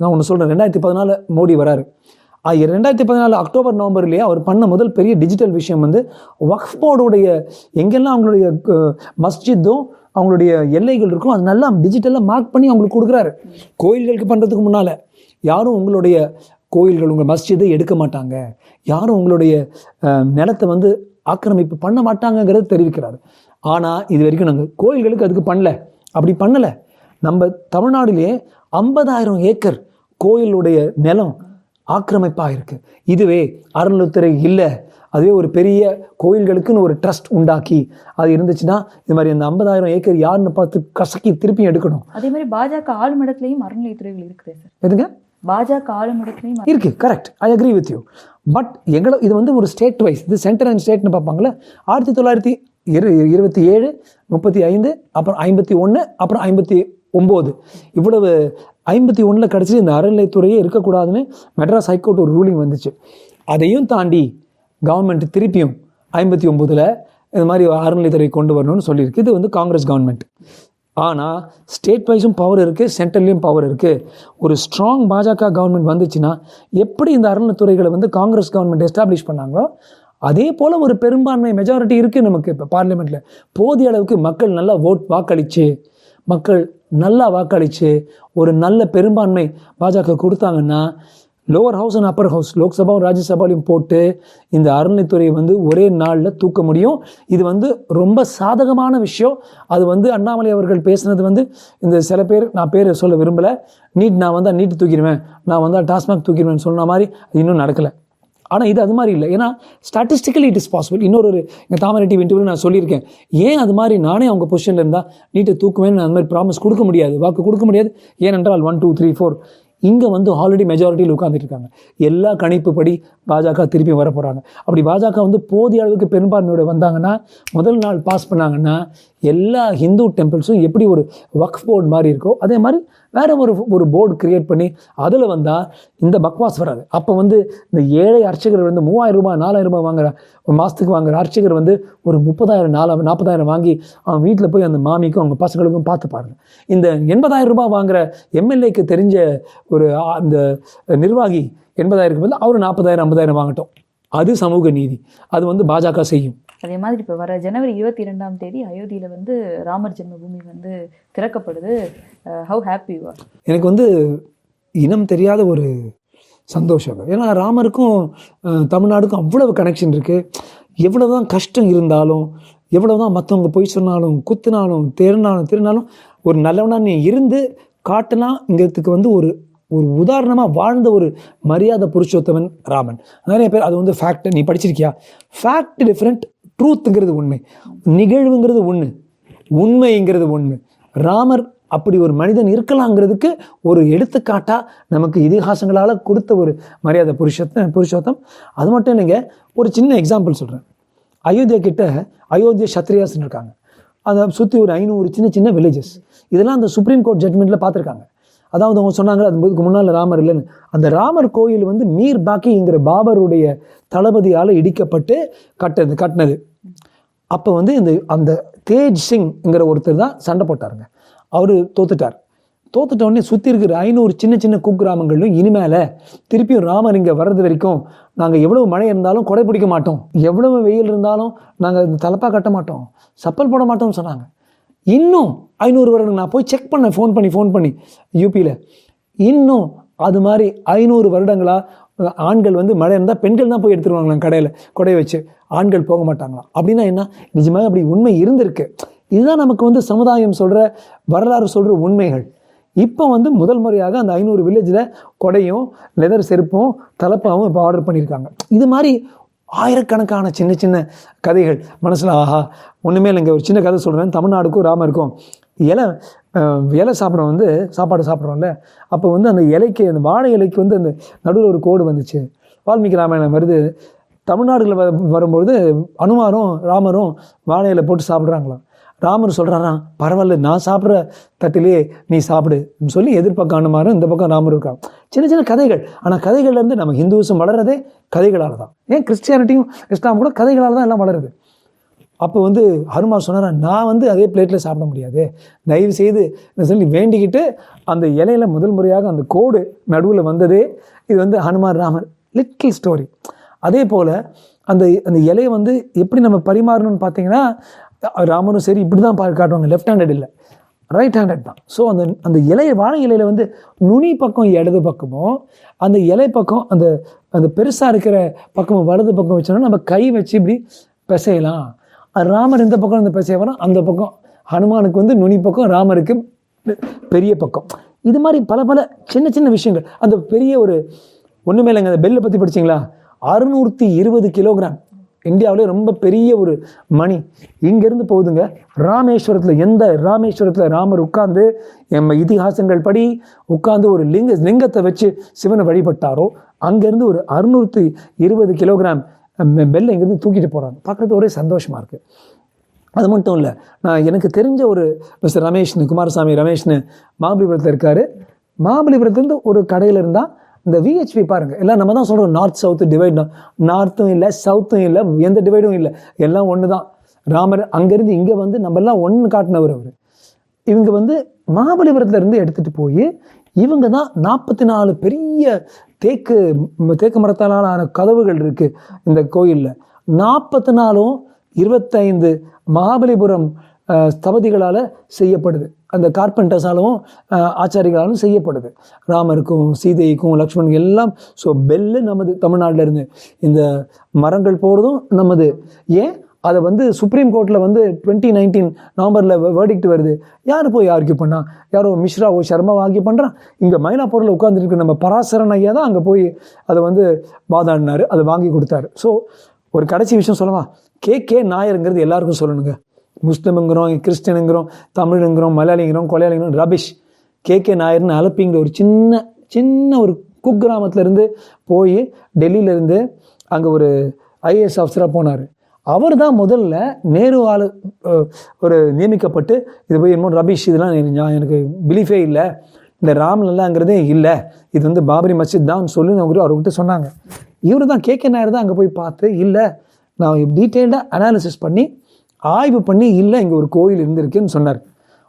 நான் ஒன்று சொல்கிறேன் ரெண்டாயிரத்தி பதினாலு மோடி வராரு. ரெண்டாயிரத்தி பதினாலு அக்டோபர் நவம்பர்லேயே அவர் பண்ண முதல் பெரிய டிஜிட்டல் விஷயம் வந்து வக்ஃப் போர்டுடைய எங்கெல்லாம் அவங்களுடைய மஸ்ஜித்தும் அவங்களுடைய எல்லைகள் இருக்கும் அது நல்லா டிஜிட்டலாக மார்க் பண்ணி அவங்களுக்கு கொடுக்குறாரு. கோயில்களுக்கு பண்ணுறதுக்கு முன்னால் யாரும் உங்களுடைய கோயில்கள் உங்கள் மஸ்ஜிதை எடுக்க மாட்டாங்க. யாரும் உங்களுடைய நிலத்தை வந்து ஆக்கிரமிப்பு பண்ண மாட்டாங்கங்கிறத தெரிவிக்கிறாரு. ஆனால் இது வரைக்கும் நாங்கள் கோயில்களுக்கு அதுக்கு பண்ணல. அப்படி பண்ணலை. நம்ம தமிழ்நாடுலேயே ஐம்பதாயிரம் ஏக்கர் கோயிலுடைய நிலம் ஆக்கிரமிப்பாக இருக்கு இதுவே அறநிலைத்துறை இல்லை. அதுவே ஒரு பெரிய கோயில்களுக்குன்னு ஒரு ட்ரஸ்ட் உண்டாக்கி அது இருந்துச்சுன்னா இது மாதிரி அந்த ஐம்பதாயிரம் ஏக்கர் யாருன்னு பார்த்து கசக்கி திருப்பி எடுக்கணும். அதே மாதிரி பாஜக ஆளும் இடத்துலையும் அறநிலையத்துறைகள் இருக்குது சார். எதுங்க? பாஜக ஆளும் இடத்துலையும் இருக்கு. Correct I agree with you but எங்களை இது வந்து ஒரு ஸ்டேட் வைஸ் இது சென்டர் அண்ட் ஸ்டேட்னு பார்ப்பாங்களே ஆயிரத்தி தொள்ளாயிரத்தி இரு இருபத்தி ஏழு முப்பத்தி ஐந்து அப்புறம் ஐம்பத்தி ஒன்று அப்புறம் ஐம்பத்தி ஒம்பது. இவ்வளவு ஐம்பத்தி ஒன்றில் கிடச்சி இந்த அறநிலைத்துறையே இருக்கக்கூடாதுன்னு மெட்ராஸ் ஹைகோர்ட் ஒரு ரூலிங் வந்துச்சு. அதையும் தாண்டி கவர்மெண்ட் திருப்பியும் ஐம்பத்தி ஒம்போதில் இது மாதிரி அறநிலைத்துறை கொண்டு வரணும்னு சொல்லியிருக்கு. இது வந்து காங்கிரஸ் கவர்மெண்ட் ஆனால் ஸ்டேட் வைஸும் பவர் இருக்குது சென்ட்ரல்லையும் பவர் இருக்குது ஒரு ஸ்ட்ராங் பாஜக கவர்மெண்ட் வந்துச்சுன்னா எப்படி இந்த அறநிலைத்துறைகளை வந்து காங்கிரஸ் கவர்மெண்ட் எஸ்டாப்ளிஷ் பண்ணாங்களோ அதே போல் ஒரு பெரும்பான்மை மெஜாரிட்டி இருக்குது நமக்கு இப்போ பார்லிமெண்ட்டில் போதிய அளவுக்கு மக்கள் நல்லா ஓட் வாக்களித்து மக்கள் நல்லா வாக்களித்து ஒரு நல்ல பெரும்பான்மை பாஜக கொடுத்தாங்கன்னா lower house and upper house லோக்சபாவும் ராஜ்யசபாலையும் போட்டு இந்த அறநிலைத்துறையை வந்து ஒரே நாளில் தூக்க முடியும். இது வந்து ரொம்ப சாதகமான விஷயம். அது வந்து அண்ணாமலை அவர்கள் பேசுனது வந்து இந்த சில பேர் நான் பேர் சொல்ல விரும்பலை. நீட் நான் வந்தால் நீட்டு தூக்கிடுவேன். நான் வந்தால் டாஸ்மாக் தூக்கிடுவேன் சொன்ன மாதிரி அது இன்னும் நடக்கலை. ஆனால் இது அது மாதிரி இல்லை. ஏன்னா ஸ்டாட்டிஸ்டிக்கலி இட் இஸ் பாசிபிள் இன்னொரு ஒரு எங்கள் தாமரை டிவி இன்டர்வியூ நான் சொல்லியிருக்கேன். ஏன் அது மாதிரி நானே அவங்க பொசிஷனில் இருந்தால் நீட்டை தூக்குவேன்னு நான் அந்த மாதிரி ப்ராமிஸ் கொடுக்க முடியாது வாக்கு கொடுக்க முடியாது? ஏனென்றால் ஒன் டூ த்ரீ ஃபோர் இங்கே வந்து ஆல்ரெடி மெஜாரிட்டியில் உட்காந்துருக்காங்க இருக்காங்க. எல்லா கணிப்புப்படி பாஜக திருப்பி வர போகிறாங்க அப்படி பாஜக வந்து போதிய அளவுக்கு பெரும்பான்மையோட வந்தாங்கன்னா முதல் நாள் பாஸ் பண்ணாங்கன்னா எல்லா ஹிந்து டெம்பிள்ஸும் எப்படி ஒரு வக்ஃப் போர்டு மாதிரி இருக்கோ அதே மாதிரி வேறு ஒரு ஒரு போர்டு கிரியேட் பண்ணி அதில் வந்தால் இந்த பக்வாஸ் வராது அப்போ வந்து இந்த ஏழை அர்ச்சகர் வந்து மூவாயிரம் ரூபாய் நாலாயிரம் ரூபாய் வாங்குற மாதத்துக்கு வாங்குற அர்ச்சகர் வந்து ஒரு முப்பதாயிரம் நாலா நாற்பதாயிரம் வாங்கி அவன் வீட்டில் போய் அந்த மாமிக்கும் அவங்க பசங்களுக்கும் பார்த்து பாருங்க. இந்த எண்பதாயிரம் ரூபாய் வாங்குற எம்எல்ஏக்கு தெரிஞ்ச ஒரு அந்த நிர்வாகி எண்பதாயிரம் பதில் அவர் நாற்பதாயிரம் ஐம்பதாயிரம் வாங்கட்டும். அது சமூக நீதி. அது வந்து பாஜக செய்யும். அதே மாதிரி இப்போ வர ஜனவரி இருபத்தி இரண்டாம் தேதி அயோத்தியில் வந்து ராமர் ஜென்மபூமி வந்து திறக்கப்படுது. ஹவு ஹாப்பி யூ ஆர் எனக்கு வந்து இனம் தெரியாத ஒரு சந்தோஷம் ஏன்னா ராமருக்கும் uh, தமிழ்நாடுக்கும் அவ்வளவு கனெக்ஷன் இருக்குது எவ்வளவு தான் கஷ்டம் இருந்தாலும் எவ்வளவு தான் மற்றவங்க போய் சொன்னாலும் குத்துனாலும் தேர்னாலும் திருநாலும் ஒரு நல்லவனா நீ இருந்து காட்டலாங்கிறதுக்கு வந்து ஒரு ஒரு உதாரணமாக வாழ்ந்த ஒரு மரியாதை புருஷோத்தமன் ராமன். நிறைய பேர் அது வந்து ஃபேக்ட் நீ படிச்சிருக்கியா? ஃபேக்ட் டிஃப்ரெண்ட் ட்ரூத்துங்கிறது உண்மை. நிகழ்வுங்கிறது ஒன்று உண்மைங்கிறது ஒன்று ராமர் அப்படி ஒரு மனிதன் இருக்கலாங்கிறதுக்கு ஒரு எடுத்துக்காட்டாக நமக்கு இதிகாசங்களால் கொடுத்த ஒரு மரியாதை புருஷத்த புருஷோத்தம். அது மட்டும் இல்லைங்க ஒரு சின்ன எக்ஸாம்பிள் சொல்கிறேன் அயோத்தியா கிட்ட அயோத்தியா சத்ரியாஸ்ன்னு இருக்காங்க. அதை சுற்றி ஒரு ஐநூறு சின்ன சின்ன வில்லேஜஸ் இதெல்லாம் அந்த சுப்ரீம் கோர்ட் ஜட்மெண்ட்டில் பார்த்துருக்காங்க. அதாவது அவங்க சொன்னாங்க அதுக்கு முன்னால் ராமர் இல்லைன்னு. அந்த ராமர் கோயில் வந்து மீர் பாக்கிங்கிற பாபருடைய தளபதியால் இடிக்கப்பட்டு கட்டது கட்டினது. அப்போ வந்து இந்த அந்த தேஜ் சிங்ங்கிற ஒருத்தர் தான் சண்டை போட்டாருங்க. அவர் தோத்துட்டார். தோத்துட்ட உடனே சுற்றி இருக்கிற ஐநூறு சின்ன சின்ன குக்கிராமங்களும் இனிமேல திருப்பியும் ராமர் இங்கே வர்றது வரைக்கும் நாங்கள் எவ்வளவு மழை இருந்தாலும் கொடை பிடிக்க மாட்டோம். எவ்வளவு வெயில் இருந்தாலும் நாங்கள் தலைப்பாக கட்ட மாட்டோம். சப்பல் போட மாட்டோம்னு சொன்னாங்க. இன்னும் ஐநூறு வருடங்கள். நான் போய் செக் பண்ணேன் ஃபோன் பண்ணி ஃபோன் பண்ணி. யூபியில் இன்னும் அது மாதிரி ஐநூறு வருடங்களா ஆண்கள் வந்து மழை இருந்தால் பெண்கள் தான் போய் எடுத்துருவாங்களாம் கடையில் கொடையை வச்சு. ஆண்கள் போக மாட்டாங்களாம். அப்படின்னா என்ன? நிஜமாக அப்படி உண்மை இருந்திருக்கு. இதுதான் நமக்கு வந்து சமுதாயம் சொல்கிற வரலாறு சொல்கிற உண்மைகள். இப்போ வந்து முதல் முறையாக அந்த ஐநூறு வில்லேஜில் கொடையும் லெதர் செருப்பும் தலப்பாவும் இப்போ ஆர்டர் பண்ணியிருக்காங்க இது மாதிரி ஆயிரக்கணக்கான சின்ன சின்ன கதைகள். மனசில் ஆஹா ஒன்றுமே இல்லைங்க. ஒரு சின்ன கதை சொல்கிறேன் தமிழ்நாடுக்கும் ராமருக்கும் இலை இலை சாப்பிட்றோம் வந்து சாப்பாடு சாப்பிட்றோம்ல. அப்போ வந்து அந்த இலைக்கு அந்த வாழை இலைக்கு வந்து அந்த நடுவில் ஒரு கோடு வந்துச்சு. வால்மீகி ராமாயணம் வருது. தமிழ்நாடுகளில் வ வரும்பொழுது அனுமாரும் ராமரும் வாழை இலை போட்டு சாப்பிட்றாங்களாம். ராமர் சொல்கிறாராம் பரவாயில்ல நான் சாப்பிட்ற தட்டிலே நீ சாப்பிடு. சொல்லி எதிர்பக்கம் அனுமாரும் இந்த பக்கம் ராமர் இருக்கான் சின்ன சின்ன கதைகள். ஆனால் கதைகள்லேருந்து நம்ம ஹிந்துவிசம் வளர்றதே கதைகளால் தான் ஏன் கிறிஸ்டியானிட்டியும் இஸ்லாம் கூட கதைகளால் தான் எல்லாம் வளருது. அப்போ வந்து ஹனுமான் சொன்னாரா நான் வந்து அதே பிளேட்டில் சாப்பிட முடியாது. தயவு செய்து சொல்லி வேண்டிக்கிட்டு அந்த இலையில முதல் முறையாக அந்த கோடு நடுவில் வந்ததே இது வந்து ஹனுமான் ராமர். லிட்டில் ஸ்டோரி அதே போல் அந்த அந்த இலையை வந்து எப்படி நம்ம பரிமாறணும்னு பார்த்தீங்கன்னா ராமனும் சரி இப்படி தான் காட்டுவாங்க. லெஃப்ட் ஹேண்டட் இல்லை. ரைட் ஹேண்டட் தான். ஸோ அந்த அந்த இலை வாழை இலையில் வந்து நுனி பக்கம் இடது பக்கமும் அந்த இலை பக்கம் அந்த அந்த பெருசாக இருக்கிற பக்கமும் வலது பக்கம் வச்சோன்னா நம்ம கை வச்சு இப்படி பிசையலாம். ராமர் இந்த பக்கம் இந்த பிசையவரும் அந்த பக்கம். ஹனுமானுக்கு வந்து நுனி பக்கம் ராமருக்கு பெரிய பக்கம். இது மாதிரி பல பல சின்ன சின்ன விஷயங்கள். அந்த பெரிய ஒரு ஒன்றுமே இல்லைங்க அந்த பெல்லை பற்றி படிச்சிங்களா? அறுநூற்றி இருபது கிலோகிராம். இந்தியாவிலே ரொம்ப பெரிய ஒரு மணி. இங்கேருந்து போகுதுங்க. ராமேஸ்வரத்தில் எந்த ராமேஸ்வரத்தில் ராமர் உட்கார்ந்து நம்ம இதிகாசங்கள் படி உட்கார்ந்து ஒரு லிங்க லிங்கத்தை வச்சு சிவனை வழிபட்டாரோ அங்கேருந்து ஒரு அறுநூற்றி இருபது கிலோகிராம் மெ- பெல்லை இங்கேருந்து தூக்கிட்டு போகிறாங்க பார்க்குறது ஒரே சந்தோஷமாக இருக்குது அது மட்டும் இல்லை நான் எனக்கு தெரிஞ்ச ஒரு மிஸ்டர் ரமேஷ்னு குமாரசாமி ரமேஷ்னு மகாபலிபுரத்தில் இருக்கார். மகாபலிபுரத்துலேருந்து ஒரு கடையில் இருந்தால் இந்த விஹெச்பி பாருங்கள் எல்லாம் நம்ம தான் சொல்கிறோம் நார்த் சவுத்து டிவைட் நார்த்தும் இல்லை சவுத்தும் இல்லை எந்த டிவைடும் இல்லை. எல்லாம் ஒன்று தான் ராமர் அங்கேருந்து இங்கே வந்து நம்ம எல்லாம் ஒன்று காட்டினவர் அவர். இவங்க வந்து மகாபலிபுரத்துல இருந்து எடுத்துட்டு போய் இவங்க தான் நாற்பத்தி நாலு பெரிய தேக்கு தேக்கு மரத்தாலான ஆன கதவுகள் இருக்கு இந்த கோயிலில். நாற்பத்தி நாலும் இருபத்தைந்து மகாபலிபுரம் ஸ்தபதிகளால் செய்யப்படுது. அந்த கார்பெண்டர்ஸாலும் ஆச்சாரிகளாலும் செய்யப்படுது. ராமருக்கும் சீதைக்கும் லக்ஷ்மணுக்கும் எல்லாம் ஸோ பெல்லு நமது தமிழ்நாட்டில் இருந்து இந்த மரங்கள் போகிறதும் நமது. ஏன்? அதை வந்து சுப்ரீம் கோர்ட்டில் வந்து டுவெண்ட்டி நைன்டீன் நவம்பரில் வேர்டிக்ட் வருது. யார் போய் ஆர்கியூ பண்ணா? யாரோ மிஸ்ராவோ சர்மாவோ ஆர்கியூ பண்ணுறான் இங்கே மயிலாப்பூரில் உட்காந்துருக்கு நம்ம பராசரன் ஐயா தான் அங்கே போய் அதை வந்து வாதாடினாரு. அதை வாங்கி கொடுத்தாரு. ஸோ ஒரு கடைசி விஷயம் சொல்லவா? கே கே நாயருங்கிறது எல்லாருக்கும் சொல்லணுங்க. முஸ்லீமுங்கிறோம் கிறிஸ்டினுங்கிறோம் தமிழுங்கிறோம் மலையாளிங்கிறோம் கொலையாளிங்கிறோம் ரபிஷ் கே. கே. நாயர்னு அலப்பிங்கிற ஒரு சின்ன சின்ன ஒரு குக்கிராமத்துலேருந்து போய் டெல்லியிலேருந்து அங்கே ஒரு ஐஏஎஸ் ஆஃபீஸராக போனார். அவர் தான் முதல்ல நேரு ஒரு நியமிக்கப்பட்டு இது போய் என்னமோ ரபீஷ் இதெல்லாம் எனக்கு எனக்கு பிலீஃபே இல்லை. இந்த ராம்லல்லாங்கிறதே இல்லை. இது வந்து பாபரி மஸ்ஜித் தான் சொல்லி அவங்க அவர்கிட்ட சொன்னாங்க. இவர் தான் கே. கே. நாயர் தான் அங்கே போய் பார்த்து இல்லை நான் டீட்டெயில்டாக அனாலிசிஸ் பண்ணி ஆய்வு பண்ணி இல்லை இங்கே ஒரு கோயில் இருந்திருக்குன்னு சொன்னார்.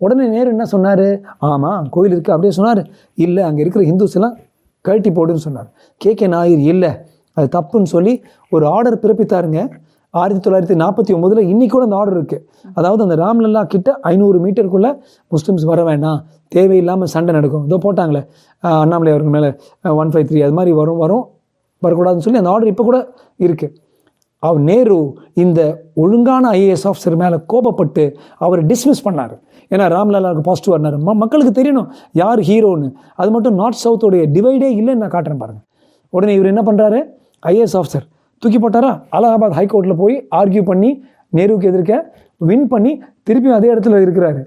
உடனே நேரு என்ன சொன்னார்? ஆமாம் கோயில் இருக்குது அப்படியே சொன்னார். இல்லை அங்கே இருக்கிற ஹிந்துஸ் எல்லாம் கழட்டி போடுன்னு சொன்னார். கே. கே. நாயர் இல்லை அது தப்புன்னு சொல்லி ஒரு ஆர்டர் பிறப்பித்தாருங்க. ஆயிரத்தி தொள்ளாயிரத்தி நாற்பத்தி ஒம்போதில் இன்றைக்கி கூட அந்த ஆர்டர் இருக்குது அதாவது அந்த ராம்லல்லா கிட்ட ஐநூறு மீட்டருக்குள்ளே முஸ்லீம்ஸ் வர வேண்டாம். தேவையில்லாமல் சண்டை நடக்கும். இதோ போட்டாங்களே. அண்ணாமலை அவர்கள் மேலே ஒன் ஃபைவ் த்ரீ அது மாதிரி வரும் வரும் வரக்கூடாதுன்னு சொல்லி அந்த ஆர்டர் இப்போ கூட இருக்குது அவர் நேரு இந்த ஒழுங்கான ஐஏஎஸ் ஆஃபீஸர் மேலே கோபப்பட்டு அவர் டிஸ்மிஸ் பண்ணார். ஏன்னா ராம்லாலாவுக்கு பாசிட்டிவ் வரனார் ம மக்களுக்கு தெரியணும் யார் ஹீரோன்னு. அது மட்டும் நார்த் சவுத்தோடைய டிவைடே இல்லைன்னு நான் காட்டுறேன் பாருங்கள் உடனே இவர் என்ன பண்ணுறாரு ஐஏஎஸ் ஆஃபீஸர் தூக்கி போட்டாரா? அலகாபாத் ஹைகோர்ட்டில் போய் ஆர்கியூ பண்ணி நேருவுக்கு எதிர்க்க வின் பண்ணி திருப்பியும் அதே இடத்துல இருக்கிறாரு.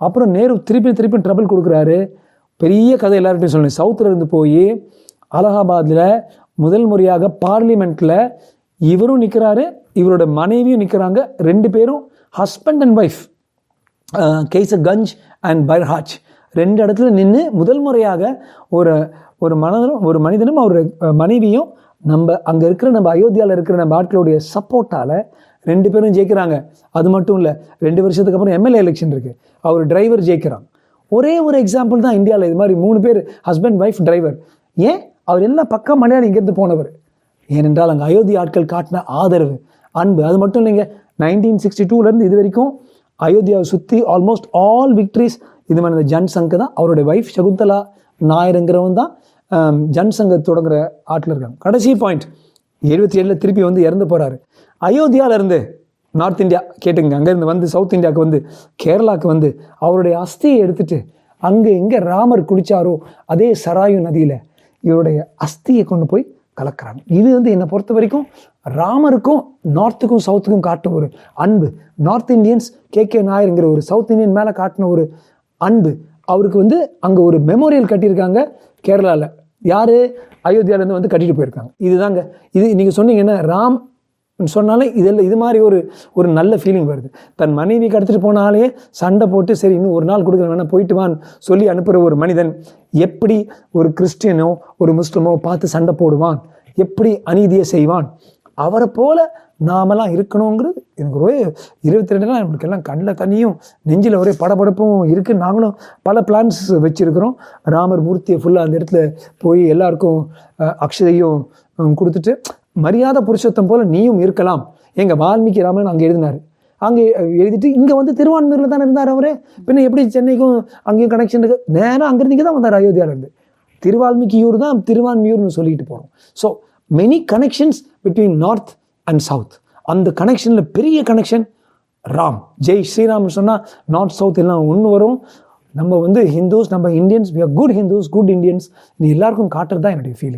அப்புறம் நேரு திருப்பி திருப்பி ட்ரபிள் கொடுக்குறாரு. பெரிய கதை எல்லார்கிட்டையும் சொல்லணும். சவுத்தில் இருந்து போய் அலகாபாத்தில் முதல் முறையாக பார்லிமெண்ட்டில் இவரும் நிற்கிறாரு இவரோட மனைவியும் நிற்கிறாங்க ரெண்டு பேரும் husband and wife Kaisarganj and Bahraich ரெண்டு இடத்துல நின்று முதல் முறையாக ஒரு ஒரு மனதனும் ஒரு மனிதனும் அவர் மனைவியும் நம்ம அங்கே இருக்கிற நம்ம அயோத்தியாவில் இருக்கிற நம்ம ஆட்களுடைய சப்போர்ட்டால் ரெண்டு பேரும் ஜெயிக்கிறாங்க. அது மட்டும் இல்லை ரெண்டு வருஷத்துக்கு அப்புறம் எம்எல்ஏ எலெக்ஷன் இருக்குது அவர் டிரைவர் ஜெயிக்கிறான். ஒரே ஒரு எக்ஸாம்பிள் தான் இந்தியாவில் இது மாதிரி மூணு பேர் ஹஸ்பண்ட் ஒய்ஃப் டிரைவர் ஏன்? அவர் எல்லாம் பக்கா மலையாளி இங்கேருந்து போனவர். ஏனென்றால் அங்கே அயோத்தி ஆட்கள் காட்டின ஆதரவு அன்பு. அது மட்டும் இல்லைங்க நைன்டீன் சிக்ஸ்டி டூலேருந்து இது வரைக்கும் அயோத்தியாவை சுற்றி ஆல்மோஸ்ட் ஆல் விக்ட்ரிஸ் இது மாதிரி இந்த ஜன்சங்கு தான் அவருடைய ஒய்ஃப் சகுந்தலா நாயருங்கிறவன் தான் ஜன்சங்க ஜன் சங்க தொடங்குற ஆட்டில் இருக்காங்க. கடைசி பாயிண்ட் எழுபத்தி ஏழில் திருப்பி வந்து இறந்து போகிறாரு அயோத்தியாவிலேருந்து நார்த் இந்தியா கேட்டுங்க அங்கேருந்து வந்து சவுத் இந்தியாவுக்கு வந்து கேரளாவுக்கு வந்து அவருடைய அஸ்தியை எடுத்துட்டு அங்கே எங்கே ராமர் குளிச்சாரோ அதே சராயு நதியில் இவருடைய அஸ்தியை கொண்டு போய் கலக்கிறாங்க. இது வந்து என்னை பொறுத்த வரைக்கும் ராமருக்கும் நார்த்துக்கும் சவுத்துக்கும் காட்டின ஒரு அன்பு. North Indians K. கே. நாயருங்கிற ஒரு சவுத் இந்தியன் மேலே காட்டின ஒரு அன்பு. அவருக்கு வந்து அங்கே ஒரு மெமோரியல் கட்டியிருக்காங்க கேரளாவில் யார்? அயோத்தியாவிலேருந்து வந்து கட்டிட்டு போயிருக்காங்க. இதுதாங்க. இது நீங்கள் சொன்னீங்கன்னா ராம் சொன்னாலே இதில் இது மாதிரி ஒரு ஒரு நல்ல ஃபீலிங் வருது. தன் மனைவி கடத்திட்டு போனாலே சண்டை போட்டு சரி இன்னும் ஒரு நாள் கொடுக்குற வேணா போயிட்டு வான்னு சொல்லி அனுப்புகிற ஒரு மனிதன் எப்படி ஒரு கிறிஸ்டியனோ ஒரு முஸ்லிமோ பார்த்து சண்டை போடுவான்? எப்படி அநீதியை செய்வான்? அவரை போல நாமெல்லாம் இருக்கணுங்கிறது எனக்கு ஒரே இருபத்தி ரெண்டுலாம் நம்மளுக்கு எல்லாம் கண்ணில் தண்ணியும் நெஞ்சில் ஒரே படபடப்பும் இருக்குது நாங்களும் பல பிளான்ஸ் வச்சுருக்கிறோம். ராமர் மூர்த்தியை ஃபுல்லாக அந்த இடத்துல போய் எல்லாருக்கும் அக்ஷதையும் கொடுத்துட்டு மரியாதை புருஷத்தம் போல் நீயும் இருக்கலாம். எங்கள் வால்மீகி ராமன் அங்கே எழுதினார். அங்கே எழுதிட்டு இங்கே வந்து திருவான்மையூரில் தானே இருந்தார் அவரே. பின்ன எப்படி சென்னைக்கும் அங்கேயும் கனெக்ஷன் இருக்குது நேராக அங்கேருந்து இங்கே தான் வந்தார் அயோத்தியாவிலேருந்து திருவால்மீகியூர் தான் திருவான்மியூர்னு சொல்லிட்டு போகிறோம் so many connections between north and south அந்த கனெக்ஷனில் பெரிய கனெக்ஷன் ராம். ஜெய் ஸ்ரீராம்னு சொன்னால் நார்த் சவுத் எல்லாம் ஒன்று வரும். நம்ம வந்து ஹிந்துஸ் நம்ம Indians we are good Hindus good Indians இது எல்லாருக்கும் காட்டுறது தான் என்னுடைய ஃபீலிங்